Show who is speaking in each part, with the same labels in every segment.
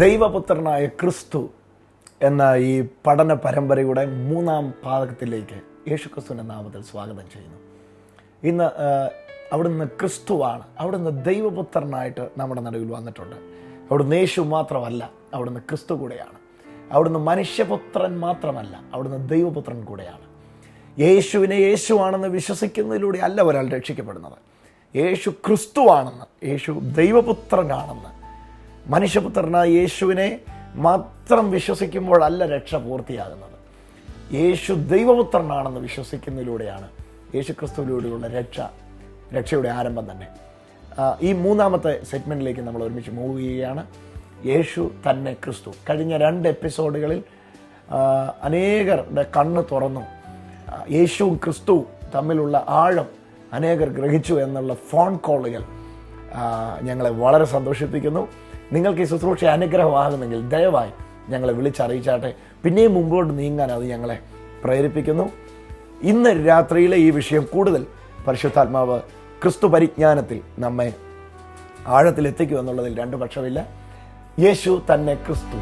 Speaker 1: ദൈവപുത്രനായ ക്രിസ്തു എന്ന ഈ പഠന പരമ്പരയുടെ മൂന്നാം പാദത്തിലേക്ക് യേശുക്രിസ്തുവിന്റെ നാമത്തിൽ സ്വാഗതം ചെയ്യുന്നു. ഇന്ന് അവിടുന്ന് ക്രിസ്തുവാണ്. അവിടുന്ന് ദൈവപുത്രനായിട്ട് നമ്മുടെ നടുവിൽ വന്നിട്ടുണ്ട്. അവിടുന്ന് യേശു മാത്രമല്ല അവിടുന്ന് ക്രിസ്തു കൂടെയാണ്. അവിടുന്ന് മനുഷ്യപുത്രൻ മാത്രമല്ല അവിടുന്ന് ദൈവപുത്രൻ കൂടെയാണ്. യേശുവിനെ യേശുവാണെന്ന് വിശ്വസിക്കുന്നതിലൂടെ അല്ല ഒരാൾ രക്ഷിക്കപ്പെടുന്നത്. യേശു ക്രിസ്തുവാണെന്ന് യേശു ദൈവപുത്രനാണെന്ന് മനുഷ്യപുത്രനായ യേശുവിനെ മാത്രം വിശ്വസിക്കുമ്പോഴല്ല രക്ഷ പൂർത്തിയാകുന്നത്. യേശു ദൈവപുത്രനാണെന്ന് വിശ്വസിക്കുന്നതിലൂടെയാണ് യേശു ക്രിസ്തുവിലൂടെയുള്ള രക്ഷ രക്ഷയുടെ ആരംഭം തന്നെ. ഈ മൂന്നാമത്തെ സെഗ്മെന്റിലേക്ക് നമ്മൾ ഒരുമിച്ച് മൂവ് ചെയ്യുകയാണ് യേശു തന്നെ ക്രിസ്തു. കഴിഞ്ഞ രണ്ട് എപ്പിസോഡുകളിൽ അനേകരുടെ കണ്ണ് തുറന്നു. യേശു ക്രിസ്തു തമ്മിലുള്ള ആഴം അനേകർ ഗ്രഹിച്ചു എന്നുള്ള ഫോൺ കോളുകൾ ഞങ്ങളെ വളരെ സന്തോഷിപ്പിക്കുന്നു. നിങ്ങൾക്ക് ഈ ശുശ്രൂഷ അനുഗ്രഹമാകുമെങ്കിൽ ദയവായി ഞങ്ങളെ വിളിച്ചറിയിച്ചാട്ടെ. പിന്നെയും മുമ്പോട്ട് നീങ്ങാൻ അത് ഞങ്ങളെ പ്രേരിപ്പിക്കുന്നു. ഇന്ന് രാത്രിയിലെ ഈ വിഷയം കൂടുതൽ പരിശുദ്ധാത്മാവ് ക്രിസ്തു പരിജ്ഞാനത്തിൽ നമ്മെ ആഴത്തിൽ എത്തിക്കും എന്നുള്ളതിൽ രണ്ടു പക്ഷമില്ല. യേശു തന്നെ ക്രിസ്തു.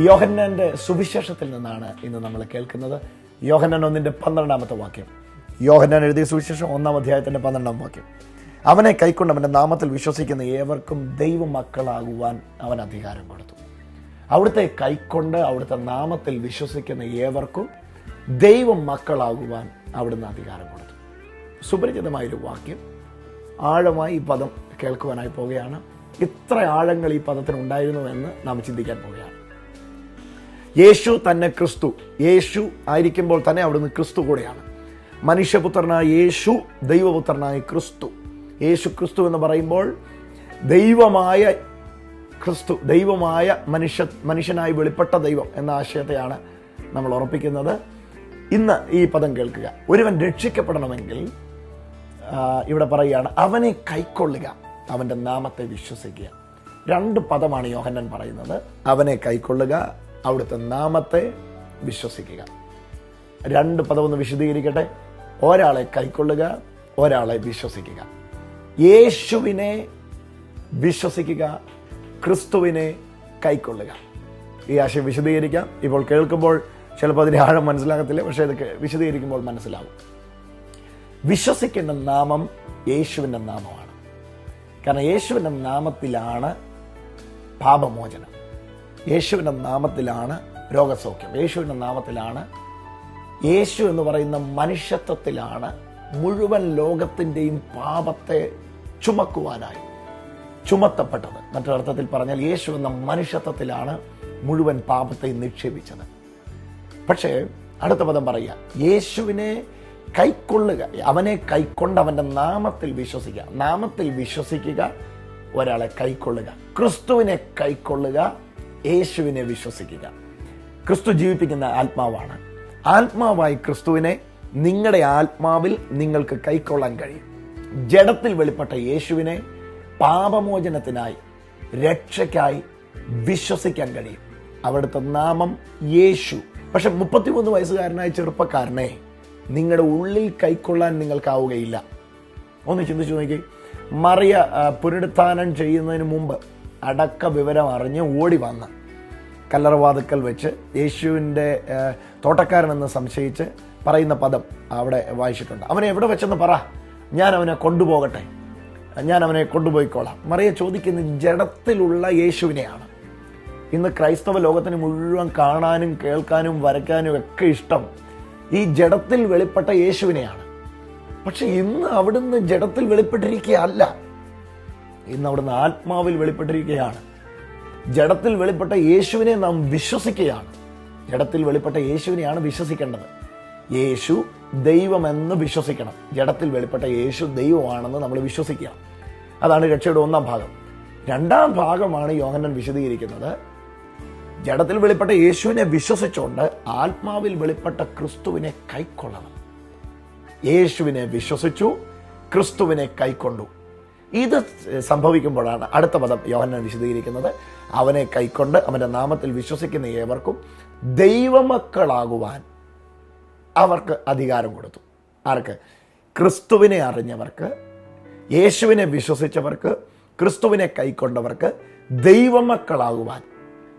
Speaker 1: യോഹന്നാന്റെ സുവിശേഷത്തിൽ നിന്നാണ് ഇന്ന് നമ്മൾ കേൾക്കുന്നത്. യോഹന്നാൻ ഒന്നിന്റെ പന്ത്രണ്ടാമത്തെ വാക്യം. യോഹന്നാൻ എഴുതിയ സുവിശേഷം ഒന്നാം അധ്യായത്തിന്റെ പന്ത്രണ്ടാം വാക്യം. അവനെ കൈക്കൊണ്ട് അവന്റെ നാമത്തിൽ വിശ്വസിക്കുന്ന ഏവർക്കും ദൈവമക്കളാകുവാൻ അവൻ അധികാരം കൊടുത്തു. അവിടുത്തെ കൈക്കൊണ്ട് അവിടുത്തെ നാമത്തിൽ വിശ്വസിക്കുന്ന ഏവർക്കും ദൈവം മക്കളാകുവാൻ അവിടുന്ന് അധികാരം കൊടുത്തു. സുപരിചിതമായൊരു വാക്യം. ആഴമായി ഈ പദം കേൾക്കുവാനായി പോവുകയാണ്. ഇത്ര ആഴങ്ങൾ ഈ പദത്തിന് ഉണ്ടായിരുന്നു എന്ന് നാം ചിന്തിക്കാൻ പോവുകയാണ്. യേശു തന്നെ ക്രിസ്തു. യേശു ആയിരിക്കുമ്പോൾ തന്നെ അവിടുന്ന് ക്രിസ്തു കൂടെയാണ്. മനുഷ്യപുത്രനായ യേശു ദൈവപുത്രനായ ക്രിസ്തു. യേശു ക്രിസ്തു എന്ന് പറയുമ്പോൾ ദൈവമായ ക്രിസ്തു ദൈവമായ മനുഷ്യ മനുഷ്യനായി വെളിപ്പെട്ട ദൈവം എന്ന ആശയത്തെയാണ് നമ്മൾ ഉറപ്പിക്കുന്നത്. ഇന്ന് ഈ പദം കേൾക്കുക. ഒരുവൻ രക്ഷിക്കപ്പെടണമെങ്കിൽ ഇവിടെ പറയുകയാണ് അവനെ കൈക്കൊള്ളുക അവന്റെ നാമത്തെ വിശ്വസിക്കുക. രണ്ട് പദമാണ് യോഹന്നൻ പറയുന്നത്. അവനെ കൈക്കൊള്ളുക അവിടുത്തെ നാമത്തെ വിശ്വസിക്കുക. രണ്ട് പദം ഒന്ന് വിശദീകരിക്കട്ടെ. ഒരാളെ കൈക്കൊള്ളുക ഒരാളെ വിശ്വസിക്കുക. യേശുവിനെ വിശ്വസിക്കുക ക്രിസ്തുവിനെ കൈക്കൊള്ളുക. ഈ ആശയം വിശദീകരിക്കാം. ഇപ്പോൾ കേൾക്കുമ്പോൾ ചിലപ്പോൾ അതിന്റെ ആഴം മനസ്സിലാകത്തില്ല പക്ഷേ ഇത് വിശദീകരിക്കുമ്പോൾ മനസ്സിലാവും. വിശ്വസിക്കേണ്ട നാമം യേശുവിന്റെ നാമമാണ്. കാരണം യേശുവിന്റെ നാമത്തിലാണ് പാപമോചനം. യേശുവിന്റെ നാമത്തിലാണ് രോഗസൗഖ്യം. യേശുവിന്റെ നാമത്തിലാണ് യേശു എന്ന് പറയുന്ന മനുഷ്യത്വത്തിലാണ് മുഴുവൻ ലോകത്തിന്റെയും പാപത്തെ ചുമക്കുവാനായി ചുമത്തപ്പെട്ടത്. മറ്റൊരർത്ഥത്തിൽ പറഞ്ഞാൽ യേശു എന്ന മനുഷ്യത്വത്തിലാണ് മുഴുവൻ പാപത്തെ നിക്ഷേപിച്ചത്. പക്ഷേ അടുത്ത പദം പറയുക. യേശുവിനെ കൈക്കൊള്ളുക അവനെ കൈക്കൊണ്ട് അവന്റെ നാമത്തിൽ വിശ്വസിക്കുക. നാമത്തിൽ വിശ്വസിക്കുക ഒരാളെ കൈക്കൊള്ളുക. ക്രിസ്തുവിനെ കൈക്കൊള്ളുക യേശുവിനെ വിശ്വസിക്കുക. ക്രിസ്തു ജീവിപ്പിക്കുന്ന ആത്മാവാണ്. ആത്മാവായി ക്രിസ്തുവിനെ നിങ്ങളുടെ ആത്മാവിൽ നിങ്ങൾക്ക് കൈക്കൊള്ളാൻ കഴിയും. ജഡത്തിൽ വെളിപ്പെട്ട യേശുവിനെ പാപമോചനത്തിനായി രക്ഷയ്ക്കായി വിശ്വസിക്കാൻ കഴിയും. അവിടുത്തെ നാമം യേശു. പക്ഷെ മുപ്പത്തിമൂന്ന് വയസ്സുകാരനായ ചെറുപ്പക്കാരനെ നിങ്ങളുടെ ഉള്ളിൽ കൈക്കൊള്ളാൻ നിങ്ങൾക്കാവുകയില്ല. ഒന്ന് ചിന്തിച്ചു നോക്കി. മറിയ പുനരുത്ഥാനം ചെയ്യുന്നതിന് മുമ്പ് അടക്ക വിവരം അറിഞ്ഞ് ഓടി വന്ന് കല്ലറവാതുക്കൽ വെച്ച് യേശുവിന്റെ തോട്ടക്കാരനെന്ന് സംശയിച്ച് പറയുന്ന പദം അവിടെ വായിച്ചിട്ടുണ്ട്. അവനെ എവിടെ വെച്ചെന്ന് പറ. ഞാൻ അവനെ കൊണ്ടുപോകട്ടെ. ഞാൻ അവനെ കൊണ്ടുപോയിക്കോളാം. മറിയ ചോദിക്കുന്ന ജഡത്തിലുള്ള യേശുവിനെയാണ്. ഇന്ന് ക്രൈസ്തവ ലോകത്തിന് മുഴുവൻ കാണാനും കേൾക്കാനും വരയ്ക്കാനും ഒക്കെ ഇഷ്ടം ഈ ജഡത്തിൽ വെളിപ്പെട്ട യേശുവിനെയാണ്. പക്ഷെ ഇന്ന് അവിടുന്ന് ജഡത്തിൽ വെളിപ്പെട്ടിരിക്കുകയല്ല. ഇന്ന് അവിടുന്ന് ആത്മാവിൽ വെളിപ്പെട്ടിരിക്കുകയാണ്. ജഡത്തിൽ വെളിപ്പെട്ട യേശുവിനെ നാം വിശ്വസിക്കുകയാണ്. ജഡത്തിൽ വെളിപ്പെട്ട യേശുവിനെയാണ് വിശ്വസിക്കേണ്ടത്. യേശു ദൈവമെന്ന് വിശ്വസിക്കണം. ജഡത്തിൽ വെളിപ്പെട്ട യേശു ദൈവമാണെന്ന് നമ്മൾ വിശ്വസിക്കുക. അതാണ് രക്ഷയുടെ ഒന്നാം ഭാഗം. രണ്ടാം ഭാഗമാണ് യോഹന്നൻ വിശദീകരിക്കുന്നത്. ജഡത്തിൽ വെളിപ്പെട്ട യേശുവിനെ വിശ്വസിച്ചുകൊണ്ട് ആത്മാവിൽ വെളിപ്പെട്ട ക്രിസ്തുവിനെ കൈക്കൊള്ളണം. യേശുവിനെ വിശ്വസിച്ചു ക്രിസ്തുവിനെ കൈക്കൊണ്ടു. ഇത് സംഭവിക്കുമ്പോഴാണ് അടുത്ത പദം യോഹന്നാൻ വിശദീകരിക്കുന്നത്. അവനെ കൈക്കൊണ്ട് അവന്റെ നാമത്തിൽ വിശ്വസിക്കുന്ന ഏവർക്കും ദൈവമക്കളാകുവാൻ അവർക്ക് അധികാരം കൊടുത്തു. ആർക്ക്? ക്രിസ്തുവിനെ അറിഞ്ഞവർക്ക് യേശുവിനെ വിശ്വസിച്ചവർക്ക് ക്രിസ്തുവിനെ കൈക്കൊണ്ടവർക്ക് ദൈവമക്കളാകുവാൻ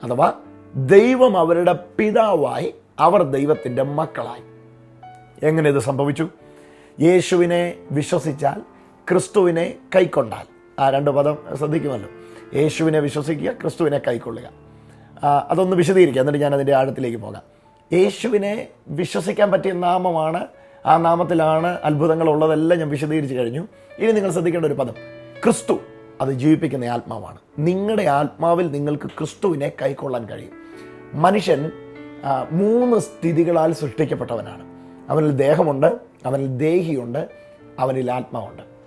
Speaker 1: അഥവാ ദൈവം അവരുടെ പിതാവായി അവർ ദൈവത്തിന്റെ മക്കളായി. എങ്ങനെ ഇത് സംഭവിച്ചു? യേശുവിനെ വിശ്വസിച്ചാൽ ക്രിസ്തുവിനെ കൈക്കൊണ്ടാൽ. ആ രണ്ട് പദം ശ്രദ്ധിക്കുമല്ലോ. യേശുവിനെ വിശ്വസിക്കുക ക്രിസ്തുവിനെ കൈക്കൊള്ളുക. അതൊന്ന് വിശദീകരിക്കുക എന്നിട്ട് ഞാൻ അതിന്റെ ആഴത്തിലേക്ക് പോകാം. യേശുവിനെ വിശ്വസിക്കാൻ പറ്റിയ നാമമാണ് ആ നാമത്തിലാണ് അത്ഭുതങ്ങൾ ഉള്ളതെല്ലാം ഞാൻ വിശദീകരിച്ച് കഴിഞ്ഞു. ഇനി നിങ്ങൾ ശ്രദ്ധിക്കേണ്ട ഒരു പദം ക്രിസ്തു. അത് ജീവിപ്പിക്കുന്ന ആത്മാവാണ്. നിങ്ങളുടെ ആത്മാവിൽ നിങ്ങൾക്ക് ക്രിസ്തുവിനെ കൈക്കൊള്ളാൻ കഴിയും. മനുഷ്യൻ മൂന്ന് സ്ഥിതികളാൽ സൃഷ്ടിക്കപ്പെട്ടവനാണ്. അവനിൽ ദേഹമുണ്ട് അവനിൽ ദേഹിയുണ്ട് അവനിൽ ആത്മാവുണ്ട്.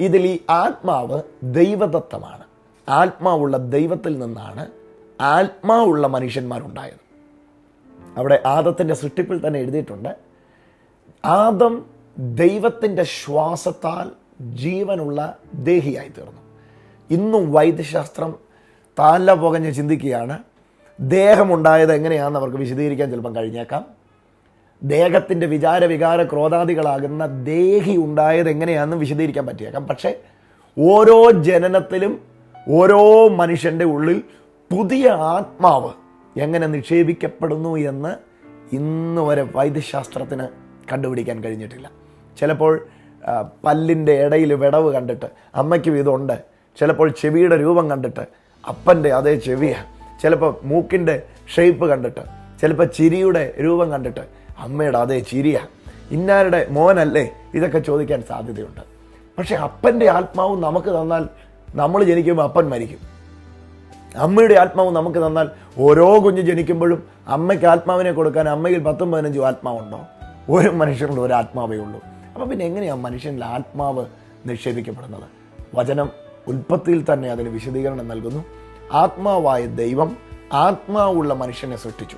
Speaker 1: ഇതിൽ ഈ ആത്മാവ് ദൈവദത്തമാണ് ആത്മാവുള്ള ദൈവത്തിൽ നിന്നാണ് ആത്മാവുള്ള മനുഷ്യന്മാരുണ്ടായത്. അവിടെ ആദത്തിന്റെ സൃഷ്ടിപ്പിൽ തന്നെ എഴുതിയിട്ടുണ്ട് ആദം ദൈവത്തിന്റെ ശ്വാസത്താൽ ജീവനുള്ള ദേഹിയായി തീർന്നു ഇന്നും വൈദ്യശാസ്ത്രം താല പുകഞ്ഞ് ചിന്തിക്കുകയാണ് ദേഹമുണ്ടായത് എങ്ങനെയാണെന്ന് അവർക്ക് വിശദീകരിക്കാൻ ചിലപ്പം കഴിഞ്ഞേക്കാം. ദേഹത്തിന്റെ വിചാര വികാര ക്രോധാദികളാകുന്ന ദേഹി ഉണ്ടായത് എങ്ങനെയാണെന്ന് വിശദീകരിക്കാൻ പറ്റിയേക്കാം. പക്ഷേ ഓരോ ജനനത്തിലും ഓരോ മനുഷ്യന്റെ ഉള്ളിൽ പുതിയ ആത്മാവ് എങ്ങനെ നിക്ഷേപിക്കപ്പെടുന്നു എന്ന് ഇന്ന് വരെ വൈദ്യശാസ്ത്രത്തിന് കണ്ടുപിടിക്കാൻ കഴിഞ്ഞിട്ടില്ല. ചിലപ്പോൾ പല്ലിന്റെ ഇടയിൽ വിടവ് കണ്ടിട്ട് അമ്മയ്ക്കും ഇതുണ്ട് ചിലപ്പോൾ ചെവിയുടെ രൂപം കണ്ടിട്ട് അപ്പന്റെ അതേ ചെവിയാണ് ചിലപ്പോൾ മൂക്കിന്റെ ഷേപ്പ് കണ്ടിട്ട് ചിലപ്പോൾ ചിരിയുടെ രൂപം കണ്ടിട്ട് അമ്മയുടെ അതേ ചിരിയ. ഇന്നാരുടെ മോനല്ലേ? ഇതൊക്കെ ചോദിക്കാൻ സാധ്യതയുണ്ട്. പക്ഷെ അപ്പന്റെ ആത്മാവ് നമുക്ക് തന്നാൽ നമ്മൾ ജനിക്കുമ്പോൾ അപ്പൻ മരിക്കും. അമ്മയുടെ ആത്മാവ് നമുക്ക് തന്നാൽ ഓരോ കുഞ്ഞ് ജനിക്കുമ്പോഴും അമ്മയ്ക്ക് ആത്മാവിനെ കൊടുക്കാൻ അമ്മയിൽ പത്തും പതിനഞ്ചും ആത്മാവുണ്ടോ? ഒരു മനുഷ്യനുള്ള ഒരു ആത്മാവേ ഉള്ളൂ. അപ്പം പിന്നെ എങ്ങനെയാണ് മനുഷ്യനിൽ ആത്മാവ് നിക്ഷേപിക്കപ്പെടുന്നത്? വചനം ഉൽപ്പത്തിയിൽ തന്നെ അതിന് വിശദീകരണം നൽകുന്നു. ആത്മാവായ ദൈവം ആത്മാവുള്ള മനുഷ്യനെ സൃഷ്ടിച്ചു.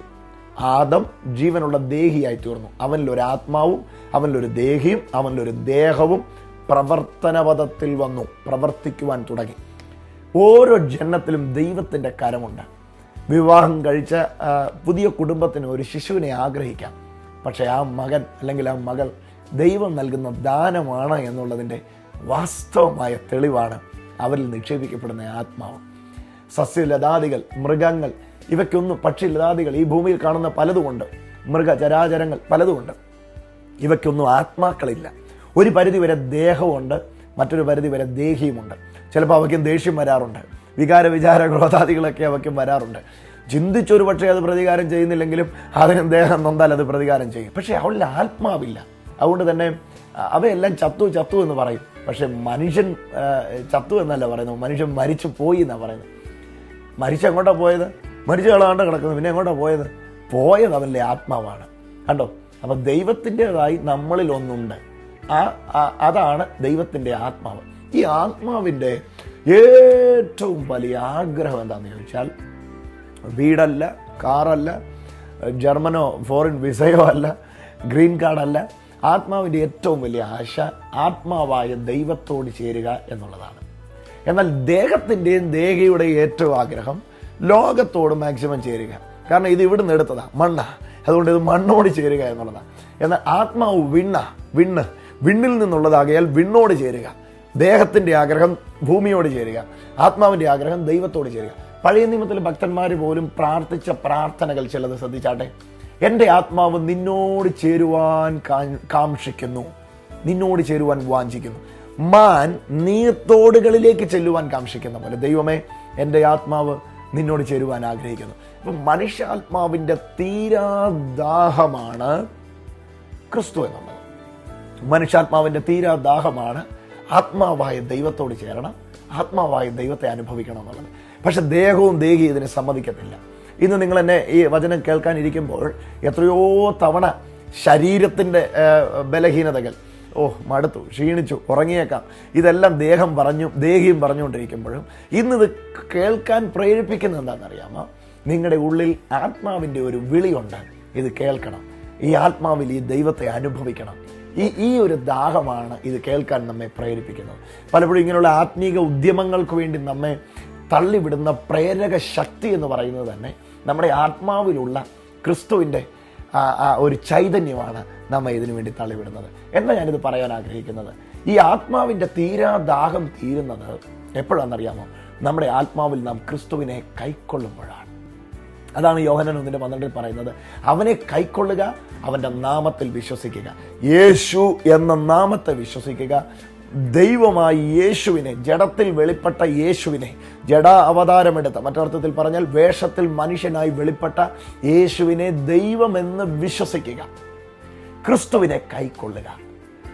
Speaker 1: ആദം ജീവനുള്ള ദേഹിയായി തീർന്നു. അവനിലൊരു ആത്മാവും അവനിലൊരു ദേഹിയും അവനിലൊരു ദേഹവും പ്രവർത്തനപഥത്തിൽ വന്നു പ്രവർത്തിക്കുവാൻ തുടങ്ങി. ഓരോ ജന്മത്തിലും ദൈവത്തിന്റെ കരമുണ്ട്. വിവാഹം കഴിച്ച പുതിയ കുടുംബത്തിന് ഒരു ശിശുവിനെ ആഗ്രഹിക്കാം. പക്ഷേ ആ മകൻ അല്ലെങ്കിൽ ആ മകൾ ദൈവം നൽകുന്ന ദാനമാണ് എന്നുള്ളതിന്റെ വാസ്തവമായ തെളിവാണ് അവരിൽ നിക്ഷേപിക്കപ്പെടുന്ന ആത്മാവ്. സസ്യലതാദികൾ മൃഗങ്ങൾ ഇവയ്ക്കൊന്നും പക്ഷിലതാദികൾ ഈ ഭൂമിയിൽ കാണുന്ന പലതുമുണ്ട് മൃഗചരാചരങ്ങൾ പലതുമുണ്ട് ഇവയ്ക്കൊന്നും ആത്മാക്കളില്ല. ഒരു പരിധി വരെ ദേഹമുണ്ട് മറ്റൊരു പരിധി വരെ ദേഹിയുമുണ്ട്. ചിലപ്പോൾ അവയ്ക്കും ദേഷ്യം വരാറുണ്ട്. വികാര വിചാര ക്രോധാദികളൊക്കെ അവയ്ക്കും വരാറുണ്ട്. ചിന്തിച്ചൊരു പക്ഷേ അത് പ്രതികാരം ചെയ്യുന്നില്ലെങ്കിലും അതിന് ദേഹം നൊന്താൽ അത് പ്രതികാരം ചെയ്യും. പക്ഷേ അവളിൽ ആത്മാവില്ല. അതുകൊണ്ട് തന്നെ അവയെല്ലാം ചത്തു ചത്തു എന്ന് പറയും. പക്ഷേ മനുഷ്യൻ ചത്തു എന്നല്ല പറയുന്നത്. മനുഷ്യൻ മരിച്ചു പോയി എന്നാണ് പറയുന്നത്. മരിച്ചെങ്ങോട്ടാണ് പോയത്? മരിച്ച കളാണ്ട് കിടക്കുന്നത്. പിന്നെ എങ്ങോട്ടാ പോയത്? പോയത് അവന്റെ ആത്മാവാണ്. കണ്ടോ? അപ്പം ദൈവത്തിന്റെതായി നമ്മളിൽ ഒന്നുണ്ട് ആ- അതാണ് ദൈവത്തിന്റെ ആത്മാവ്. ഈ ആത്മാവിന്റെ ഏറ്റവും വലിയ ആഗ്രഹം എന്താണെന്ന് ചോദിച്ചാൽ വീടല്ല കാറല്ല ജർമ്മനോ ഫോറിൻ വിസയോ അല്ല ഗ്രീൻ കാർഡല്ല ആത്മാവിന്റെ ഏറ്റവും വലിയ ആശ ആത്മാവായ ദൈവത്തോട് ചേരുക എന്നുള്ളതാണ്. എന്നാൽ ദേഹത്തിന്റെയും ദേഹയുടെയും ഏറ്റവും ആഗ്രഹം ലോകത്തോട് മാക്സിമം ചേരുക. കാരണം ഇത് ഇവിടുന്ന് എടുത്തതാ മണ്ണ. അതുകൊണ്ട് ഇത് മണ്ണോട് ചേരുക എന്നുള്ളതാണ് എന്നാൽ ആത്മാവ് വിണ്ണ വിണ്ണ്. വിണ്ണിൽ നിന്നുള്ളതാകയാൽ വിണ്ണോട് ചേരുക. ദേഹത്തിന്റെ ആഗ്രഹം ഭൂമിയോട് ചേരുക. ആത്മാവിന്റെ ആഗ്രഹം ദൈവത്തോട് ചേരുക. പഴയ നിയമത്തിലെ ഭക്തന്മാർ പോലും പ്രാർത്ഥിച്ച പ്രാർത്ഥനകൾ ചിലത് ശ്രദ്ധിച്ചാട്ടെ? എന്റെ ആത്മാവ് നിന്നോട് ചേരുവാൻ കാക്ഷിക്കുന്നു. നിന്നോട് ചേരുവാൻ വാഞ്ചിക്കുന്നു. മാൻ നീർത്തോടുകളിലേക്ക് ചെല്ലുവാൻ കാക്ഷിക്കുന്ന പോലെ. ദൈവമേ എന്റെ ആത്മാവ് നിന്നോട് ചേരുവാൻ ആഗ്രഹിക്കുന്നു. അപ്പം മനുഷ്യാത്മാവിന്റെ തീരാദാഹമാണ് ക്രിസ്തു എന്നുള്ളത്. മനുഷ്യാത്മാവിന്റെ തീരാദാഹമാണ് ആത്മാവായ ദൈവത്തോട് ചേരണം ആത്മാവായ ദൈവത്തെ അനുഭവിക്കണം എന്നുള്ളത്. പക്ഷെ ദേഹവും ദേഹി ഇതിനെ സമ്മതിക്കത്തില്ല. ഇന്ന് നിങ്ങൾ എന്നെ ഈ വചനം കേൾക്കാനിരിക്കുമ്പോൾ എത്രയോ തവണ ശരീരത്തിന്റെ ബലഹീനതകൾ ഓ മടുത്തു ക്ഷീണിച്ചു ഉറങ്ങിയേക്കാം. ഇതെല്ലാം ദേഹം പറഞ്ഞു ദേഹിയും പറഞ്ഞുകൊണ്ടിരിക്കുമ്പോഴും ഇന്നിത് കേൾക്കാൻ പ്രേരിപ്പിക്കുന്നത് എന്താണെന്നറിയാമോ? നിങ്ങളുടെ ഉള്ളിൽ ആത്മാവിന്റെ ഒരു വിളിയുണ്ട്. ഇത് കേൾക്കണം. ഈ ആത്മാവിൽ ഈ ദൈവത്തെ അനുഭവിക്കണം. ഈ ഈ ഒരു ദാഹമാണ് ഇത് കേൾക്കാൻ നമ്മെ പ്രേരിപ്പിക്കുന്നത്. പലപ്പോഴും ഇങ്ങനെയുള്ള ആത്മീക ഉദ്യമങ്ങൾക്ക് വേണ്ടി നമ്മെ തള്ളിവിടുന്ന പ്രേരക ശക്തി എന്ന് പറയുന്നത് തന്നെ നമ്മുടെ ആത്മാവിലുള്ള ക്രിസ്തുവിന്റെ ആ- ഒരു ചൈതന്യമാണ് നമ്മെ ഇതിനു വേണ്ടി തള്ളിവിടുന്നത്. എന്താ ഞാനിത് പറയാൻ ആഗ്രഹിക്കുന്നത്. ഈ ആത്മാവിന്റെ തീരാ ദാഹം തീരുന്നത് എപ്പോഴാണെന്നറിയാമോ? നമ്മുടെ ആത്മാവിൽ നാം ക്രിസ്തുവിനെ കൈക്കൊള്ളുമ്പോഴാണ്. അതാണ് യോഹനൻ ഒന്നിന്റെ പന്ത്രണ്ടിൽ പറയുന്നത്. അവനെ കൈക്കൊള്ളുക അവന്റെ നാമത്തിൽ വിശ്വസിക്കുക. യേശു എന്ന നാമത്തെ വിശ്വസിക്കുക ദൈവമായി യേശുവിനെ ജഡത്തിൽ വെളിപ്പെട്ട യേശുവിനെ ജഡ അവതാരമെടുത്ത മറ്റർത്ഥത്തിൽ പറഞ്ഞാൽ വേഷത്തിൽ മനുഷ്യനായി വെളിപ്പെട്ട യേശുവിനെ ദൈവമെന്ന് വിശ്വസിക്കുക. ക്രിസ്തുവിനെ കൈക്കൊള്ളുക.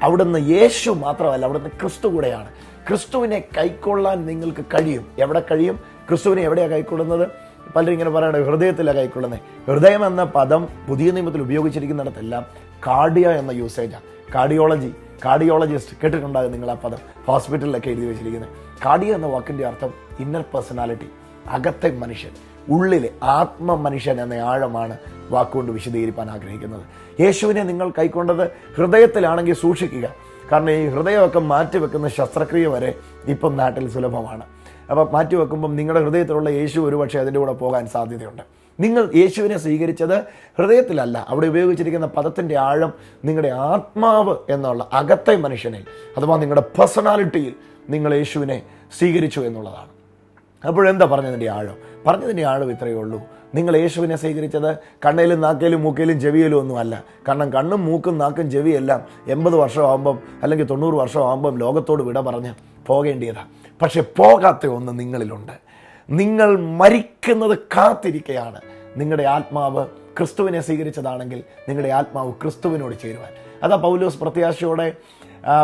Speaker 1: അവിടുന്ന് യേശു മാത്രമല്ല അവിടുന്ന് ക്രിസ്തു കൂടെയാണ്. ക്രിസ്തുവിനെ കൈക്കൊള്ളാൻ നിങ്ങൾക്ക് കഴിയും. എവിടെ കഴിയും? ക്രിസ്തുവിനെ എവിടെയാണ് കൈക്കൊള്ളുന്നത്? പലരും ഇങ്ങനെ പറയണത് ഹൃദയത്തിലാണ് കൈക്കൊള്ളുന്നത് ഹൃദയം എന്ന പദം പുതിയ നിയമത്തിൽ ഉപയോഗിച്ചിരിക്കുന്നിടത്തെല്ലാം കാർഡിയ എന്ന യൂസേജാണ് കാർഡിയോളജി കാർഡിയോളജിസ്റ്റ് കേട്ടിട്ടുണ്ടാകും നിങ്ങൾ ആ പദം. ഹോസ്പിറ്റലിലൊക്കെ എഴുതി വെച്ചിരിക്കുന്നത്. കാർഡിയ എന്ന വാക്കിന്റെ അർത്ഥം ഇന്നർ പേഴ്സണാലിറ്റി അകത്തെ മനുഷ്യൻ ഉള്ളിലെ ആത്മ മനുഷ്യൻ എന്ന ആഴമാണ് വാക്കുകൊണ്ട് വിശദീകരിക്കാൻ ആഗ്രഹിക്കുന്നത്. യേശുവിനെ നിങ്ങൾ കൈക്കൊണ്ടത് ഹൃദയത്തിലാണെങ്കിൽ സൂക്ഷിക്കുക. കാരണം ഈ ഹൃദയമൊക്കെ മാറ്റിവെക്കുന്ന ശസ്ത്രക്രിയ വരെ ഇപ്പം നാട്ടിൽ സുലഭമാണ്. അപ്പം മാറ്റിവെക്കുമ്പം നിങ്ങളുടെ ഹൃദയത്തിലുള്ള യേശു ഒരുപക്ഷെ അതിന്റെ കൂടെ പോകാൻ സാധ്യതയുണ്ട്. നിങ്ങൾ യേശുവിനെ സ്വീകരിച്ചത് ഹൃദയത്തിലല്ല. അവിടെ ഉപയോഗിച്ചിരിക്കുന്ന പദത്തിന്റെ ആഴം നിങ്ങളുടെ ആത്മാവ് എന്നുള്ള അകത്തെ മനുഷ്യനെ അഥവാ നിങ്ങളുടെ പേഴ്സണാലിറ്റിയിൽ നിങ്ങൾ യേശുവിനെ സ്വീകരിച്ചു എന്നുള്ളതാണ്. അപ്പോഴെന്താ പറഞ്ഞതിന്റെ ആഴം? പറഞ്ഞതിന്റെ ആഴം ഇത്രയേ ഉള്ളൂ. നിങ്ങൾ യേശുവിനെ സ്വീകരിച്ചത് കണ്ണയിലും നാക്കയിലും മൂക്കയിലും ചെവിയിലും ഒന്നുമല്ല. കാരണം കണ്ണും മൂക്കും നാക്കും ചെവിയെല്ലാം എൺപത് വർഷമാകുമ്പം അല്ലെങ്കിൽ തൊണ്ണൂറ് വർഷമാകുമ്പം ലോകത്തോട് വിട പറഞ്ഞ് പോകേണ്ടിയതാണ് പക്ഷെ പോകാത്ത ഒന്ന് നിങ്ങളിലുണ്ട്. നിങ്ങൾ മരിക്കുന്നത് കാത്തിരിക്കയാണ്. നിങ്ങളുടെ ആത്മാവ് ക്രിസ്തുവിനെ സ്വീകരിച്ചതാണെങ്കിൽ നിങ്ങളുടെ ആത്മാവ് ക്രിസ്തുവിനോട് ചേരുവാൻ. അതാ പൗലോസ് പ്രത്യാശയോടെ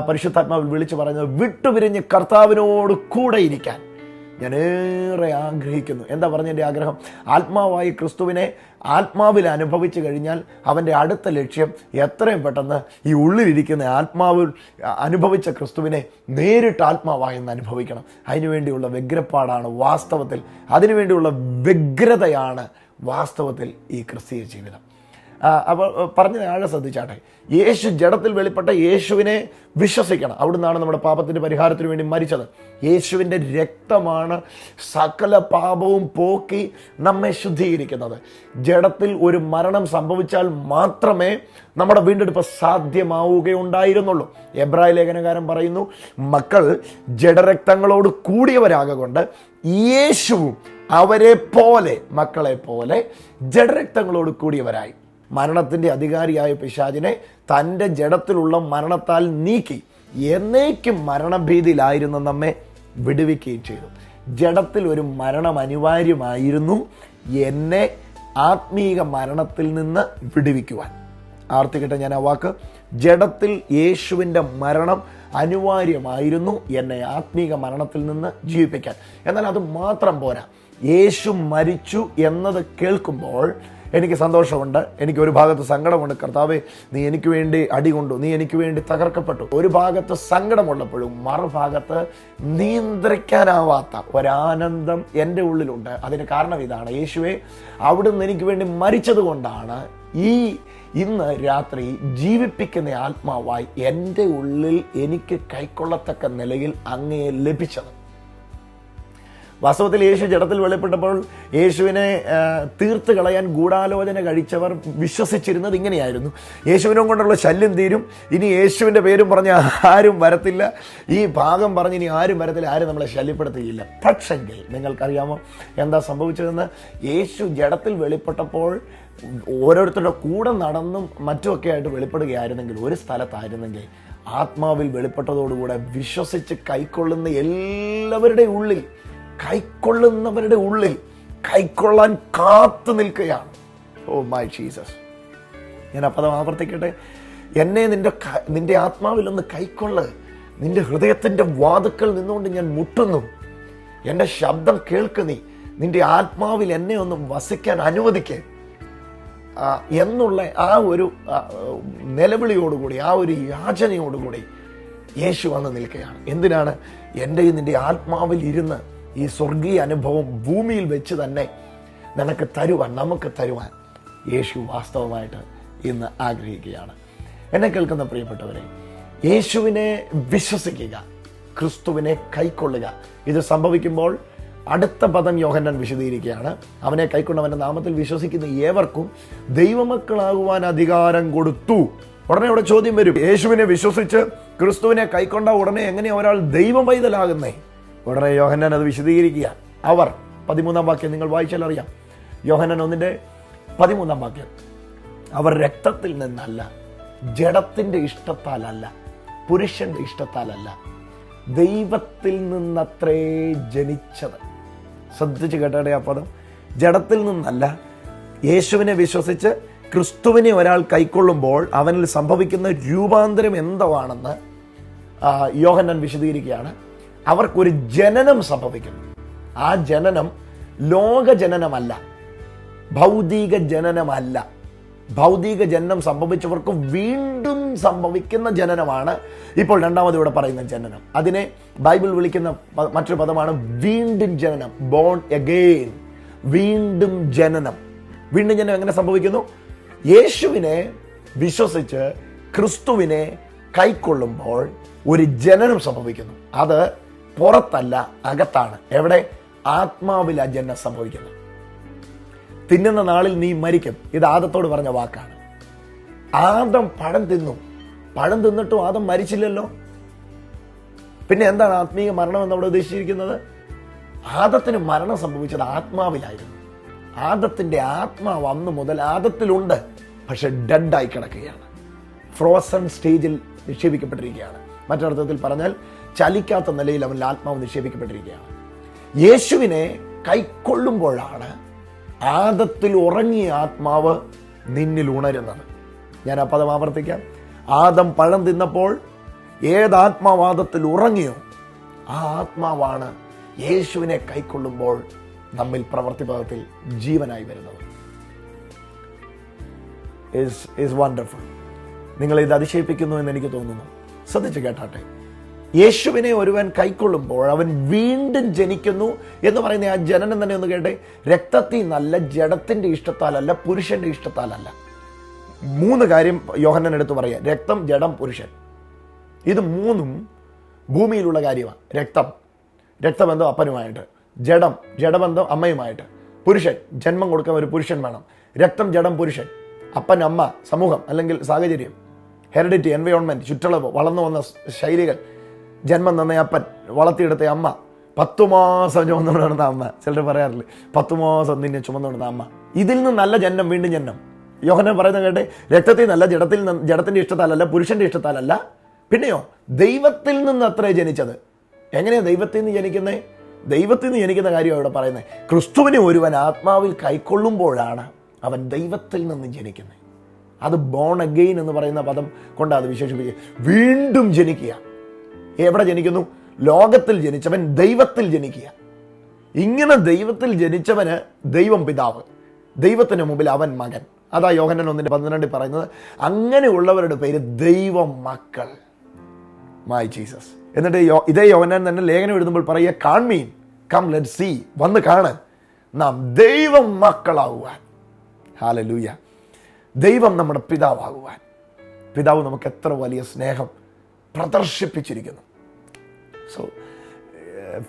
Speaker 1: പരിശുദ്ധാത്മാവിൽ വിളിച്ചു പറഞ്ഞത് വിട്ടുപിരിഞ്ഞ് കർത്താവിനോട് കൂടെ ഇരിക്കാൻ ഞാൻ ഏറെ ആഗ്രഹിക്കുന്നു. എന്താ പറഞ്ഞതിന്റെ ആഗ്രഹം? ആത്മാവായി ക്രിസ്തുവിനെ ആത്മാവിൽ അനുഭവിച്ചു കഴിഞ്ഞാൽ അവന്റെ അടുത്ത ലക്ഷ്യം എത്രയും പെട്ടെന്ന് ഈ ഉള്ളിലിരിക്കുന്ന ആത്മാവിൽ അനുഭവിച്ച ക്രിസ്തുവിനെ നേരിട്ട് ആത്മാവായി അനുഭവിക്കണം. അതിനുവേണ്ടിയുള്ള വ്യഗ്രപ്പാടാണ് വാസ്തവത്തിൽ. അതിനുവേണ്ടിയുള്ള വ്യഗ്രതയാണ് വാസ്തവത്തിൽ ഈ ക്രിസ്തീയ ജീവിതം. അപ്പോൾ പറഞ്ഞ ആഴെ ശ്രദ്ധിച്ചാട്ടെ. യേശു ജഡത്തിൽ വെളിപ്പെട്ട യേശുവിനെ വിശ്വസിക്കണം. അവിടുന്നാണ് നമ്മുടെ പാപത്തിന്റെ പരിഹാരത്തിന് വേണ്ടി മരിച്ചത്. യേശുവിന്റെ രക്തമാണ് സകല പാപവും പോക്കി നമ്മെ ശുദ്ധീകരിക്കുന്നത്. ജഡത്തിൽ ഒരു മരണം സംഭവിച്ചാൽ മാത്രമേ നമ്മുടെ വീണ്ടെടുപ്പ് സാധ്യമാവുകയുണ്ടായിരുന്നുള്ളൂ. എബ്രായ ലേഖനകാരൻ പറയുന്നു മക്കൾ ജഡരക്തങ്ങളോട് കൂടിയവരാകൊണ്ട് യേശുവും അവരെ പോലെ മക്കളെ പോലെ ജഡരക്തങ്ങളോട് കൂടിയവരായി. മരണത്തിന്റെ അധികാരിയായ പിശാചിനെ തന്റെ ജഡത്തിലുള്ള മരണത്താൽ നീക്കി എന്നേക്കും മരണഭീതിയിലായിരുന്ന നമ്മെ വിടുവിക്കുകയും ചെയ്തു. ജഡത്തിൽ ഒരു മരണം അനിവാര്യമായിരുന്നു. എന്നെ ആത്മീക മരണത്തിൽ നിന്ന് വിടുവിക്കുവാൻ. ആർത്തിക്കട്ടെ ഞാൻ ആ വാക്ക്. ജഡത്തിൽ യേശുവിന്റെ മരണം അനിവാര്യമായിരുന്നു എന്നെ ആത്മീക മരണത്തിൽ നിന്ന് ജീവിപ്പിക്കാൻ. എന്നാൽ അത് മാത്രം പോരാ. യേശു മരിച്ചു എന്നത് കേൾക്കുമ്പോൾ എനിക്ക് സന്തോഷമുണ്ട്. എനിക്ക് ഒരു ഭാഗത്ത് സങ്കടമുണ്ട്. കർത്താവെ നീ എനിക്ക് വേണ്ടി അടികൊണ്ടു നീ എനിക്ക് വേണ്ടി തകർക്കപ്പെട്ടു. ഒരു ഭാഗത്ത് സങ്കടമുള്ളപ്പോഴും മറുഭാഗത്ത് നിയന്ത്രിക്കാനാവാത്ത ഒരാനന്ദം എന്റെ ഉള്ളിലുണ്ട്. അതിന് കാരണം ഇതാണ്. യേശുവെ അവിടുന്ന് എനിക്ക് വേണ്ടി മരിച്ചത് കൊണ്ടാണ് ഈ ഇന്ന് രാത്രി ജീവിപ്പിക്കുന്ന ആത്മാവായി എന്റെ ഉള്ളിൽ എനിക്ക് കൈക്കൊള്ളത്തക്ക നിലയിൽ അങ്ങയെ ലഭിച്ചത്. വാസ്തവത്തിൽ യേശു ജഡത്തിൽ വെളിപ്പെട്ടപ്പോൾ യേശുവിനെ തീർത്ത് കളയാൻ ഗൂഢാലോചന കഴിച്ചവർ വിശ്വസിച്ചിരുന്നത് ഇങ്ങനെയായിരുന്നു. യേശുവിനെ കൊണ്ടുള്ള ശല്യം തീരും. ഇനി യേശുവിന്റെ പേരും പറഞ്ഞ് ആരും വരത്തില്ല. ഈ ഭാഗം പറഞ്ഞ് ഇനി ആരും വരത്തില്ല. ആരും നമ്മളെ ശല്യപ്പെടുത്തുകയില്ല. പക്ഷെങ്കിൽ നിങ്ങൾക്കറിയാമോ എന്താ സംഭവിച്ചതെന്ന്? യേശു ജഡത്തിൽ വെളിപ്പെട്ടപ്പോൾ ഓരോരുത്തരുടെ കൂടെ നടന്നും മറ്റുമൊക്കെ ആയിട്ട് വെളിപ്പെടുകയായിരുന്നെങ്കിൽ ഒരു സ്ഥലത്തായിരുന്നെങ്കിൽ ആത്മാവിൽ വെളിപ്പെട്ടതോടുകൂടെ വിശ്വസിച്ച് കൈക്കൊള്ളുന്ന എല്ലാവരുടെ ഉള്ളിൽ കൈക്കൊള്ളുന്നവരുടെ ഉള്ളിൽ കൈക്കൊള്ളാൻ കാത്തു നിൽക്കുകയാണ്. ഓ മൈ ജീസസ് ഞാൻ ആ പദം ആവർത്തിക്കട്ടെ? എന്നെ നിന്റെ നിന്റെ ആത്മാവിൽ ഒന്ന് കൈക്കൊള്ള്. നിന്റെ ഹൃദയത്തിന്റെ വാതുക്കൾ നിന്നുകൊണ്ട് ഞാൻ മുട്ടുന്നു. എന്റെ ശബ്ദം കേൾക്ക് നീ. നിന്റെ ആത്മാവിൽ എന്നെ ഒന്ന് വസിക്കാൻ അനുവദിക്കേ. എന്നുള്ള ആ ഒരു നിലവിളിയോടുകൂടി ആ ഒരു യാചനയോടുകൂടി യേശു വന്ന് നിൽക്കുകയാണ്. എന്തിനാണ്? എന്റെയും നിന്റെ ആത്മാവിൽ ഇരുന്ന് ഈ സ്വർഗീയ അനുഭവം ഭൂമിയിൽ വെച്ച് തന്നെ നിനക്ക് തരുവാൻ നമുക്ക് തരുവാൻ യേശു വാസ്തവമായിട്ട് ഇന്ന് ആഗ്രഹിക്കുകയാണ്. എന്നെ കേൾക്കുന്ന പ്രിയപ്പെട്ടവരെ യേശുവിനെ വിശ്വസിക്കുക ക്രിസ്തുവിനെ കൈക്കൊള്ളുക. ഇത് സംഭവിക്കുമ്പോൾ അടുത്ത പദം യോഹന്നൻ വിശദീകരിക്കുകയാണ്. അവനെ കൈക്കൊണ്ടവന്റെ നാമത്തിൽ വിശ്വസിക്കുന്ന ഏവർക്കും ദൈവമക്കളാകുവാൻ അധികാരം കൊടുത്തു. ഉടനെ ഇവിടെ ചോദ്യം വരും. യേശുവിനെ വിശ്വസിച്ച് ക്രിസ്തുവിനെ കൈക്കൊണ്ട ഉടനെ എങ്ങനെ ഒരാൾ ദൈവം പൈതലാകുന്നേ ഉടനെ യോഹന്നാൻ അത് വിശദീകരിക്കുക. അവർ പതിമൂന്നാം വാക്യം നിങ്ങൾ വായിച്ചാൽ അറിയാം. യോഹന്നാൻ ഒന്നിന്റെ പതിമൂന്നാം വാക്യം. അവർ രക്തത്തിൽ നിന്നല്ല ജഡത്തിന്റെ ഇഷ്ടത്താലല്ല പുരുഷന്റെ ഇഷ്ടത്താലല്ല ദൈവത്തിൽ നിന്നത്രേ ജനിച്ചത് ശ്രദ്ധിച്ച് കേട്ടേ ആ പദം. ജഡത്തിൽ നിന്നല്ല യേശുവിനെ വിശ്വസിച്ച് ക്രിസ്തുവിനെ ഒരാൾ കൈക്കൊള്ളുമ്പോൾ അവനിൽ സംഭവിക്കുന്ന രൂപാന്തരം എന്തോ ആണെന്ന് യോഹന്നാൻ വിശദീകരിക്കുകയാണ്. അവർക്കൊരു ജനനം സംഭവിക്കുന്നു. ആ ജനനം ലോക ജനനമല്ല. ഭൗതിക ജനനമല്ല. ഭൗതിക ജനനം സംഭവിച്ചവർക്ക് വീണ്ടും സംഭവിക്കുന്ന ജനനമാണ് ഇപ്പോൾ രണ്ടാമത് ഇവിടെ പറയുന്ന ജനനം. അതിനെ ബൈബിൾ വിളിക്കുന്ന മറ്റൊരു പദമാണ് വീണ്ടും ജനനം ബോൺ എഗെയിൻ വീണ്ടും ജനനം. വീണ്ടും ജനനം എങ്ങനെ സംഭവിക്കുന്നു? യേശുവിനെ വിശ്വസിച്ച് ക്രിസ്തുവിനെ കൈക്കൊള്ളുമ്പോൾ ഒരു ജനനം സംഭവിക്കുന്നു. അത് പുറത്തല്ല അകത്താണ്. എവിടെ? ആത്മാവിൽ ആ ജനനം സംഭവിക്കുന്നത്. തിന്നുന്ന നാളിൽ നീ മരിക്കും. ഇത് ആദത്തോട് പറഞ്ഞ വാക്കാണ്. ആദം പഴം തിന്നു. പഴം തിന്നിട്ടും ആദം മരിച്ചില്ലല്ലോ. പിന്നെ എന്താണ് ആത്മീയ മരണം എന്ന് അവിടെ ഉദ്ദേശിച്ചിരിക്കുന്നത്? ആദത്തിന് മരണം സംഭവിച്ചത് ആത്മാവിലായിരുന്നു. ആദത്തിന്റെ ആത്മാവ് അന്ന് മുതൽ ആദത്തിലുണ്ട്. പക്ഷെ ഡെഡായി കിടക്കുകയാണ്. ഫ്രോസൺ സ്റ്റേജിൽ നിക്ഷേപിക്കപ്പെട്ടിരിക്കുകയാണ്. മറ്റൊരർത്ഥത്തിൽ പറഞ്ഞാൽ ചലിക്കാത്ത നിലയിൽ അവന്റെ ആത്മാവ് നിക്ഷേപിക്കപ്പെട്ടിരിക്കുകയാണ്. യേശുവിനെ കൈക്കൊള്ളുമ്പോഴാണ് ആദത്തിൽ ഉറങ്ങിയ ആത്മാവ് നിന്നിൽ ഉണരുന്നത്. ഞാൻ ആ പദം ആവർത്തിക്കാം. ആദം പഴം തിന്നപ്പോൾ ഏത് ആത്മാവാദത്തിൽ ഉറങ്ങിയോ? ആ ആത്മാവാണ് യേശുവിനെ കൈക്കൊള്ളുമ്പോൾ നമ്മിൽ പ്രവർത്തിപഥത്തിൽ ജീവനായി വരുന്നത്. ഇസ് വണ്ടർഫുൾ നിങ്ങൾ ഇത് അതിശയിപ്പിക്കുന്നു എന്ന് എനിക്ക് തോന്നുന്നു. ശ്രദ്ധിച്ചു കേട്ടാട്ടെ. യേശുവിനെ ഒരുവൻ കൈക്കൊള്ളുമ്പോൾ അവൻ വീണ്ടും ജനിക്കുന്നു എന്ന് പറയുന്ന ആ ജനനം തന്നെ ഒന്ന് കേട്ടെ. രക്തത്തിൽ നല്ല ജഡത്തിന്റെ ഇഷ്ടത്താലല്ല പുരുഷന്റെ ഇഷ്ടത്താലല്ല. മൂന്ന് കാര്യം യോഹന്നൻ എടുത്ത് പറയാം. രക്തം ജഡം പുരുഷൻ. ഇത് മൂന്നും ഭൂമിയിലുള്ള കാര്യമാണ്. രക്തം. രക്തബന്ധം അപ്പനുമായിട്ട്. ജഡം ജഡബന്ധം അമ്മയുമായിട്ട്. പുരുഷൻ ജന്മം കൊടുക്കാൻ ഒരു പുരുഷൻ വേണം. രക്തം ജഡം പുരുഷൻ. അപ്പൻ അമ്മ സമൂഹം അല്ലെങ്കിൽ സാഹചര്യം. ഹെറിഡിറ്റി എൻവയോൺമെന്റ് ചുറ്റളവ് വളർന്നു വന്ന ശൈലികൾ. ജന്മം തന്ന അപ്പൻ വളർത്തിയെടുത്ത അമ്മ പത്തു മാസം ചുമന്നുകൊണ്ട് നടന്ന അമ്മ ചിലർ പറയാറില്ല പത്തു മാസം നിന്നെ ചുമന്നുകൊണ്ട് നടന്ന അമ്മ. ഇതിൽ നിന്ന് നല്ല ജന്മം വീണ്ടും ജന്മം. യോഹനൻ പറയുന്നത് കേട്ടെ രക്തത്തിൽ നല്ല ജഡത്തിൽ ജഡത്തിന്റെ ഇഷ്ടത്താലല്ല പുരുഷന്റെ ഇഷ്ടത്താലല്ല. പിന്നെയോ ദൈവത്തിൽ നിന്ന് അത്രേ ജനിച്ചത്. എങ്ങനെയാണ് ദൈവത്തിൽ നിന്ന് ജനിക്കുന്നത് ദൈവത്തിൽ നിന്ന് ജനിക്കുന്ന കാര്യമാണ് ഇവിടെ പറയുന്നത്. ക്രിസ്തുവിനെ ഒരുവൻ ആത്മാവിൽ കൈക്കൊള്ളുമ്പോഴാണ് അവൻ ദൈവത്തിൽ നിന്ന് ജനിക്കുന്നത് അത് ബോൺ അഗെയിൻ എന്ന് പറയുന്ന പദം കൊണ്ടാണ് അത് വിശേഷിപ്പിക്കുക. വീണ്ടും ജനിക്കുക. എവിടെ ജനിക്കുന്നു? ലോകത്തിൽ ജനിച്ചവൻ ദൈവത്തിൽ ജനിക്കുക. ഇങ്ങനെ ദൈവത്തിൽ ജനിച്ചവന് ദൈവം പിതാവ്. ദൈവത്തിന് മുമ്പിൽ അവൻ മകൻ. അതാ യോഹനൻ ഒന്നിന്റെ പന്ത്രണ്ടിൽ പറയുന്നത് അങ്ങനെയുള്ളവരുടെ പേര് ദൈവ മക്കൾ. മൈ ജീസസ് എന്നിട്ട് യോ- ഇതേ യോഹനൻ തന്നെ ലേഖനം എഴുതുമ്പോൾ പറയുക കാൺമീൻ കം ലെറ്റ് സി വന്ന് കാണ്. നാം ദൈവം മക്കളാകുവാൻ. ഹാലലൂയ ദൈവം നമ്മുടെ പിതാവാകുവാൻ. പിതാവ് നമുക്ക് എത്ര വലിയ സ്നേഹം പ്രദർശിപ്പിച്ചിരിക്കുന്നു. So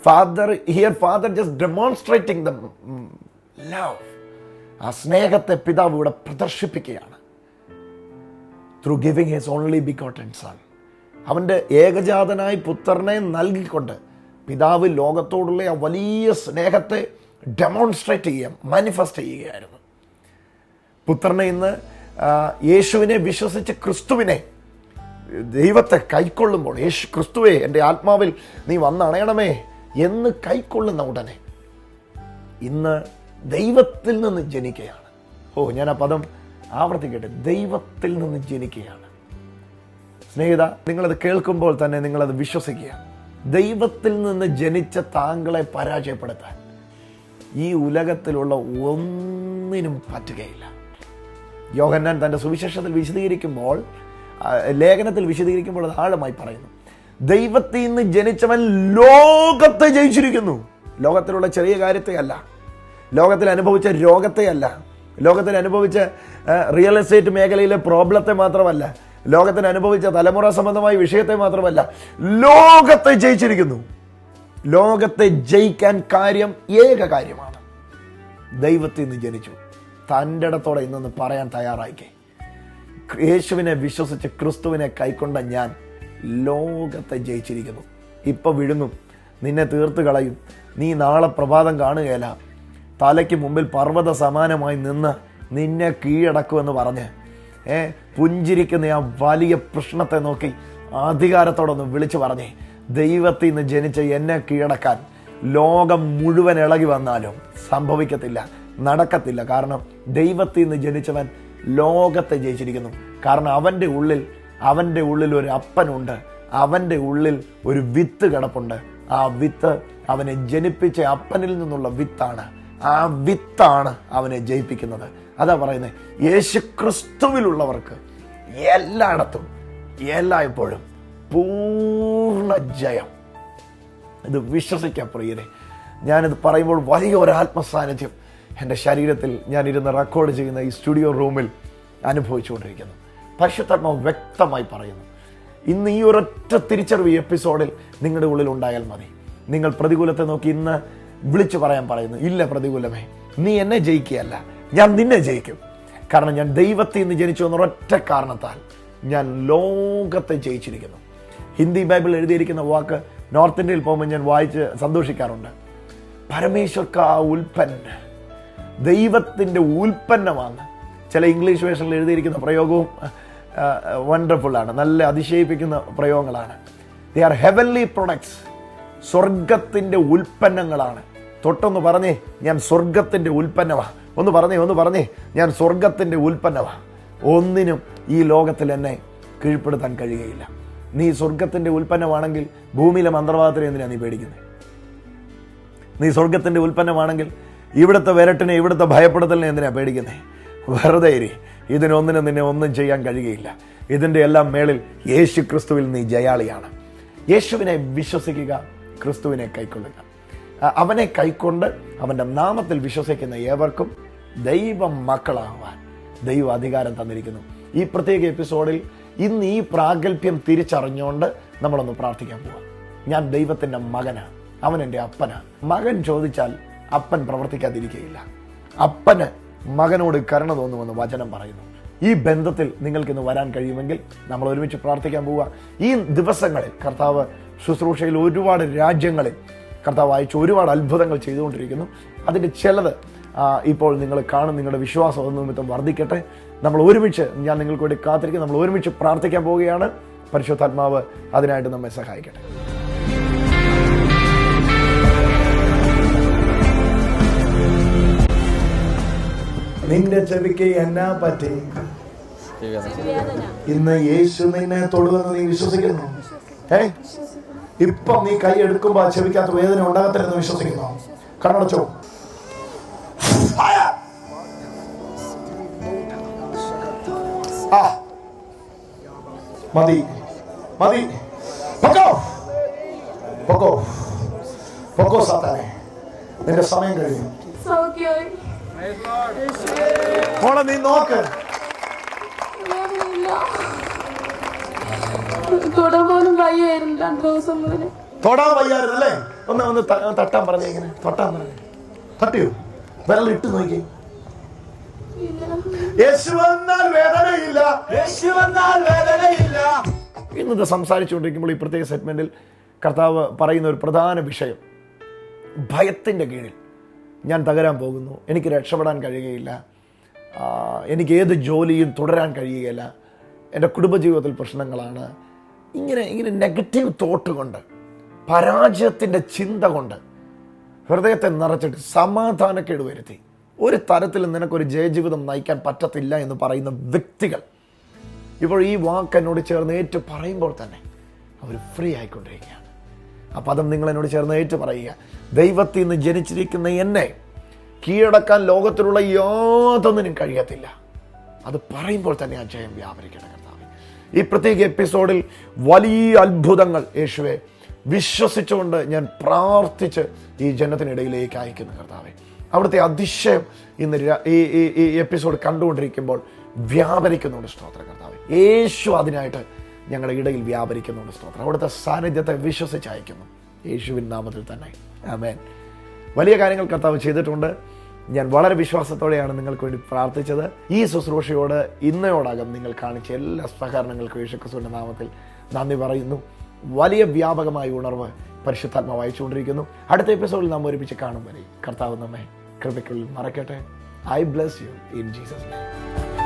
Speaker 1: father here father just demonstrating the love ആ സ്നേഹത്തെ പിതാവ് ഇവിടെ പ്രദർശിപ്പിക്കുകയാണ്. Through giving his only begotten son അവന്റെ ഏകജാതനായി പുത്രനെ നൽകിക്കൊണ്ട് പിതാവ് ലോകത്തോടുള്ള ആ വലിയ സ്നേഹത്തെ ഡെമോൺസ്ട്രേറ്റ് ചെയ്യുക മാനിഫെസ്റ്റ് ചെയ്യുകയായിരുന്നു. പുത്രനെ ഇന്ന് യേശുവിനെ വിശ്വസിച്ച് ക്രിസ്തുവിനെ ദൈവത്തെ കൈക്കൊള്ളുമ്പോൾ യേശു ക്രിസ്തുവെ എന്റെ ആത്മാവിൽ നീ വന്നണയണമേ എന്ന് കൈക്കൊള്ളുന്ന ഉടനെ ഇന്ന് ദൈവത്തിൽ നിന്ന് ജനിക്കുകയാണ് ഓ ഞാൻ ആ പദം ആവർത്തിക്കട്ടെ ദൈവത്തിൽ നിന്ന് ജനിക്കുകയാണ് സ്നേഹിത നിങ്ങളത് കേൾക്കുമ്പോൾ തന്നെ നിങ്ങളത് വിശ്വസിക്കുക. ദൈവത്തിൽ നിന്ന് ജനിച്ച താങ്കളെ പരാജയപ്പെടുത്താൻ ഈ ഉലകത്തിലുള്ള ഒന്നിനും പറ്റുകയില്ല. യോഹന്നാൻ തന്റെ സുവിശേഷത്തിൽ വിശദീകരിക്കുമ്പോൾ ലേഖനത്തിൽ വിശദീകരിക്കുമ്പോൾ അത് ആഴമായി പറയുന്നു. ദൈവത്തിൽ നിന്ന് ജനിച്ചവൻ ലോകത്തെ ജയിച്ചിരിക്കുന്നു. ലോകത്തിലുള്ള ചെറിയ കാര്യത്തെയല്ല ലോകത്തിൽ അനുഭവിച്ച രോഗത്തെയല്ല ലോകത്തിൽ അനുഭവിച്ച റിയൽ എസ്റ്റേറ്റ് മേഖലയിലെ പ്രോബ്ലത്തെ മാത്രമല്ല. ലോകത്തിന് അനുഭവിച്ച തലമുറ സംബന്ധമായ വിഷയത്തെ മാത്രമല്ല. ലോകത്തെ ജയിച്ചിരിക്കുന്നു. ലോകത്തെ ജയിക്കാൻ കാര്യം ഏക കാര്യമാണ്. ദൈവത്തിൽ നിന്ന് ജനിച്ചു. തന്റെ ഇടത്തോടെ ഇന്നൊന്ന് പറയാൻ തയ്യാറായിക്കേ. യേശുവിനെ വിശ്വസിച്ച് ക്രിസ്തുവിനെ കൈക്കൊണ്ട ഞാൻ ലോകത്തെ ജയിച്ചിരിക്കുന്നു. ഇപ്പൊ വിഴുങ്ങും നിന്നെ തീർത്ത് കളയും. നീ നാളെ പ്രഭാതം കാണുകയില്ല. തലയ്ക്ക് മുമ്പിൽ പർവത സമാനമായി നിന്ന് നിന്നെ കീഴടക്കുമെന്ന് പറഞ്ഞ് ഏ പുഞ്ചിരിക്കുന്ന ആ വലിയ പ്രശ്നത്തെ നോക്കി അധികാരത്തോടൊന്ന് വിളിച്ചു പറഞ്ഞേ ദൈവത്തിൽ നിന്ന് ജനിച്ച എന്നെ കീഴടക്കാൻ ലോകം മുഴുവൻ ഇളകി വന്നാലും സംഭവിക്കത്തില്ല നടക്കത്തില്ല. കാരണം ദൈവത്തിൽ നിന്ന് ജനിച്ചവൻ ലോകത്തെ ജയിച്ചിരിക്കുന്നു. കാരണം അവന്റെ ഉള്ളിൽ അവന്റെ ഉള്ളിൽ ഒരു അപ്പനുണ്ട്. അവന്റെ ഉള്ളിൽ ഒരു വിത്ത് കിടപ്പുണ്ട്. ആ വിത്ത് അവനെ ജനിപ്പിച്ച അപ്പനിൽ നിന്നുള്ള വിത്താണ്. ആ വിത്താണ് അവനെ ജയിപ്പിക്കുന്നത്. അതാ പറയുന്നത് യേശു ക്രിസ്തുവിലുള്ളവർക്ക് എല്ലായിടത്തും എല്ലായ്പ്പോഴും പൂർണ ജയം. ഇത് വിശ്വസിക്കാം പ്രിയരെ. ഞാനിത് പറയുമ്പോൾ വലിയ ഒരു ആത്മസാന്നിധ്യം. എന്റെ ശരീരത്തിൽ ഞാനിരുന്ന് റെക്കോർഡ് ചെയ്യുന്ന ഈ സ്റ്റുഡിയോ റൂമിൽ അനുഭവിച്ചുകൊണ്ടിരിക്കുന്നു. പരിശുദ്ധാത്മാവ് വ്യക്തമായി പറയുന്നു. ഇന്ന് ഈ ഒരൊറ്റ തിരിച്ചറിവ് എപ്പിസോഡിൽ നിങ്ങളുടെ ഉള്ളിൽ ഉണ്ടായാൽ മതി. നിങ്ങൾ പ്രതികൂലത്തെ നോക്കി ഇന്ന് വിളിച്ചു പറയാൻ പറയുന്നു ഇല്ല പ്രതികൂലമേ നീ എന്നെ ജയിക്കുകയല്ല ഞാൻ നിന്നെ ജയിക്കും. കാരണം ഞാൻ ദൈവത്തിൽ നിന്ന് ജനിച്ചു എന്ന ഒരൊറ്റ കാരണത്താൽ ഞാൻ ലോകത്തെ ജയിച്ചിരിക്കുന്നു. ഹിന്ദി ബൈബിൾ എഴുതിയിരിക്കുന്ന വാക്ക് നോർത്ത് ഇന്ത്യയിൽ പോകുമ്പോൾ ഞാൻ വായിച്ച് സന്തോഷിക്കാറുണ്ട്. പരമേശ്വർ കാ ഉൽപ്പന്ന ദൈവത്തിന്റെ ഉൽപ്പന്നമാണ്. ചില ഇംഗ്ലീഷ് വേഷനിൽ എഴുതിയിരിക്കുന്ന പ്രയോഗവും വണ്ടർഫുള്ളാണ് നല്ല അതിശയിപ്പിക്കുന്ന പ്രയോഗങ്ങളാണ്. ദേ ആർ ഹെവൻലി പ്രൊഡക്ട്സ് സ്വർഗത്തിന്റെ ഉൽപ്പന്നങ്ങളാണ്. തൊട്ടൊന്ന് പറഞ്ഞേ ഞാൻ സ്വർഗത്തിന്റെ ഉൽപ്പന്നമാണ് ഒന്ന് പറഞ്ഞേ ഒന്ന് പറഞ്ഞേ ഞാൻ സ്വർഗത്തിന്റെ ഉൽപ്പന്നമാണ് ഒന്നിനും ഈ ലോകത്തിൽ എന്നെ കീഴ്പ്പെടുത്താൻ കഴിയുകയില്ല. നീ സ്വർഗത്തിന്റെ ഉൽപ്പന്നമാണെങ്കിൽ ഭൂമിയിലെ മന്ത്രവാദത്തിന് എന്തിനാണ് നീ പേടിക്കുന്നത് നീ സ്വർഗത്തിന്റെ ഉൽപ്പന്നമാണെങ്കിൽ ഇവിടുത്തെ വിരട്ടിനെ ഇവിടുത്തെ ഭയപ്പെടുത്തലിനെ എന്തിനാ പേടിക്കുന്നത് വെറുതെ ഇരി. ഇതിനൊന്നിനും നിന്നെ ഒന്നും ചെയ്യാൻ കഴിയുകയില്ല. ഇതിന്റെ എല്ലാം മേളിൽ യേശു ക്രിസ്തുവിൽ നീ ജയാളിയാണ്. യേശുവിനെ വിശ്വസിക്കുക ക്രിസ്തുവിനെ കൈക്കൊള്ളുക. അവനെ കൈക്കൊണ്ട് അവന്റെ നാമത്തിൽ വിശ്വസിക്കുന്ന ഏവർക്കും ദൈവം മക്കളാവാൻ ദൈവ അധികാരം തന്നിരിക്കുന്നു. ഈ പ്രത്യേക എപ്പിസോഡിൽ ഇന്ന് ഈ പ്രാഗൽഭ്യം തിരിച്ചറിഞ്ഞുകൊണ്ട് നമ്മളൊന്ന് പ്രാർത്ഥിക്കാൻ പോവാം. ഞാൻ ദൈവത്തിന്റെ മകനാണ്. അവൻ എന്റെ അപ്പനാണ്. മകൻ ചോദിച്ചാൽ അപ്പൻ പ്രവർത്തിക്കാതിരിക്കുകയില്ല അപ്പന് മകനോട് കരുണ തോന്നുമെന്ന് വചനം പറയുന്നു. ഈ ബന്ധത്തിൽ നിങ്ങൾക്ക് ഇന്ന് വരാൻ കഴിയുമെങ്കിൽ നമ്മൾ ഒരുമിച്ച് പ്രാർത്ഥിക്കാൻ പോവുക. ഈ ദിവസങ്ങളിൽ കർത്താവ് ശുശ്രൂഷയിൽ ഒരുപാട് രാജ്യങ്ങളിൽ കർത്താവ് അയച്ച് ഒരുപാട് അത്ഭുതങ്ങൾ ചെയ്തുകൊണ്ടിരിക്കുന്നു. അതിന്റെ ചിലത് ഇപ്പോൾ നിങ്ങൾ കാണും നിങ്ങളുടെ വിശ്വാസം അത് നിമിത്തം വർദ്ധിക്കട്ടെ. നമ്മൾ ഒരുമിച്ച് ഞാൻ നിങ്ങൾക്ക് വേണ്ടി കാത്തിരിക്കും. നമ്മൾ ഒരുമിച്ച് പ്രാർത്ഥിക്കാൻ പോവുകയാണ്. പരിശുദ്ധാത്മാവ് അതിനായിട്ട് നമ്മെ സഹായിക്കട്ടെ. നിന്റെ ചെവിക്ക് എന്നാ പറ്റി? ഇന്ന് യേശു നിന്നെ തൊടുവെന്ന് നീ വിശ്വസിക്കുന്നു. ഏ ഇപ്പൊ നീ കൈ എടുക്കുമ്പോ ചെവിക്കകത്ത് വേദന ഉണ്ടാകത്തില്ലെന്ന് വിശ്വസിക്കുന്നു. കണ്ണടച്ചോ! ആ മതി മതി. പൊക്കോ. പൊക്കോ. പൊക്കോ സാത്താനെ. നിന്റെ സമയം കഴിഞ്ഞു. മോളെ നീ നോക്ക്.
Speaker 2: തൊടാൻ വയ്യായിരുന്നു രണ്ടു ദിവസം മുതൽ
Speaker 1: തൊടാൻ വയ്യായിരുന്നല്ലേ ഒന്ന് ഒന്ന് തട്ടാൻ പറഞ്ഞേ ഇങ്ങനെ. തൊട്ടാൻ പറഞ്ഞു. തട്ടിയോ? വിരൽ ഇട്ട് നോക്കി. യേശു വന്നാൽ വേദനയില്ല. യേശു വന്നാൽ വേദനയില്ല. ഇന്നത് സംസാരിച്ചുകൊണ്ടിരിക്കുമ്പോൾ ഈ പ്രത്യേക സെഗ്മെന്റിൽ കർത്താവ് പറയുന്ന ഒരു പ്രധാന വിഷയം. ഭയത്തിന്റെ കീഴിൽ. ഞാൻ തകരാൻ പോകുന്നു. എനിക്ക് രക്ഷപ്പെടാൻ കഴിയുകയില്ല. എനിക്ക് ഏത് ജോലിയും തുടരാൻ കഴിയുകയില്ല. എന്റെ കുടുംബജീവിതത്തിൽ പ്രശ്നങ്ങളാണ്. ഇങ്ങനെ ഇങ്ങനെ നെഗറ്റീവ് തോട്ട് കൊണ്ട് പരാജയത്തിന്റെ ചിന്ത കൊണ്ട് ഹൃദയത്തെ നിറച്ചിട്ട് സമാധാനക്കേട് വരുത്തി. ഒരു തരത്തിലും നിനക്കൊരു ജയജീവിതം നയിക്കാൻ പറ്റത്തില്ല എന്ന് പറയുന്ന വ്യക്തികൾ ഇപ്പോൾ ഈ വാക്ക് എന്നോട് ചേർന്ന് ഏറ്റു പറയുമ്പോൾ തന്നെ അവർ ഫ്രീ ആയിക്കൊണ്ടിരിക്കുകയാണ്. ആ പദം നിങ്ങൾ എന്നോട് ചേർന്ന് ഏറ്റു പറയുക ദൈവത്തിൽ നിന്ന് ജനിച്ചിരിക്കുന്ന എന്നെ കീഴടക്കാൻ ലോകത്തിലുള്ള യാതൊന്നിനും കഴിയത്തില്ല. അത് പറയുമ്പോൾ തന്നെ ആ ജയം വ്യാപരിക്കണം കർത്താവ്. ഈ പ്രത്യേക എപ്പിസോഡിൽ വലിയ അത്ഭുതങ്ങൾ യേശുവെ വിശ്വസിച്ചുകൊണ്ട് ഞാൻ പ്രാർത്ഥിച്ച് ഈ ജനത്തിനിടയിലേക്ക് അയക്കുന്നു കർത്താവെ. അവിടുത്തെ അതിശയം ഇന്ന് ഈ ഈ- എപ്പിസോഡ് കണ്ടുകൊണ്ടിരിക്കുമ്പോൾ വ്യാപരിക്കുന്നുണ്ട് സ്തോത്ര കർത്താവ്. യേശു അതിനായിട്ട് ഞങ്ങളുടെ ഇടയിൽ വ്യാപരിക്കുന്നുണ്ട്. സ്തോത്രം. അവിടുത്തെ സാന്നിധ്യത്തെ വിശ്വസിച്ച് അയക്കുന്നു യേശുവിൻ നാമത്തിൽ തന്നെ. ആമേൻ. വലിയ കാര്യങ്ങൾ കർത്താവ് ചെയ്തിട്ടുണ്ട്. ഞാൻ വളരെ വിശ്വാസത്തോടെയാണ് നിങ്ങൾക്ക് വേണ്ടി പ്രാർത്ഥിച്ചത്. ഈ ശുശ്രൂഷയോട് ഇന്നയോടകം നിങ്ങൾ കാണിച്ച എല്ലാ സഹകരണങ്ങൾക്കും യേശുക്രിസ്തുവിന്റെ നാമത്തിൽ നന്ദി പറയുന്നു. വലിയ വ്യാപകമായ ഉണർവ് പരിശുദ്ധാത്മാവ് അയച്ചുകൊണ്ടിരിക്കുന്നു. അടുത്ത എപ്പിസോഡിൽ നാം ഒരുമിച്ച് കാണും വരെ. കർത്താവ് നമ്മെ കൃപയ്ക്കുള്ളിൽ മറക്കട്ടെ I bless you in Jesus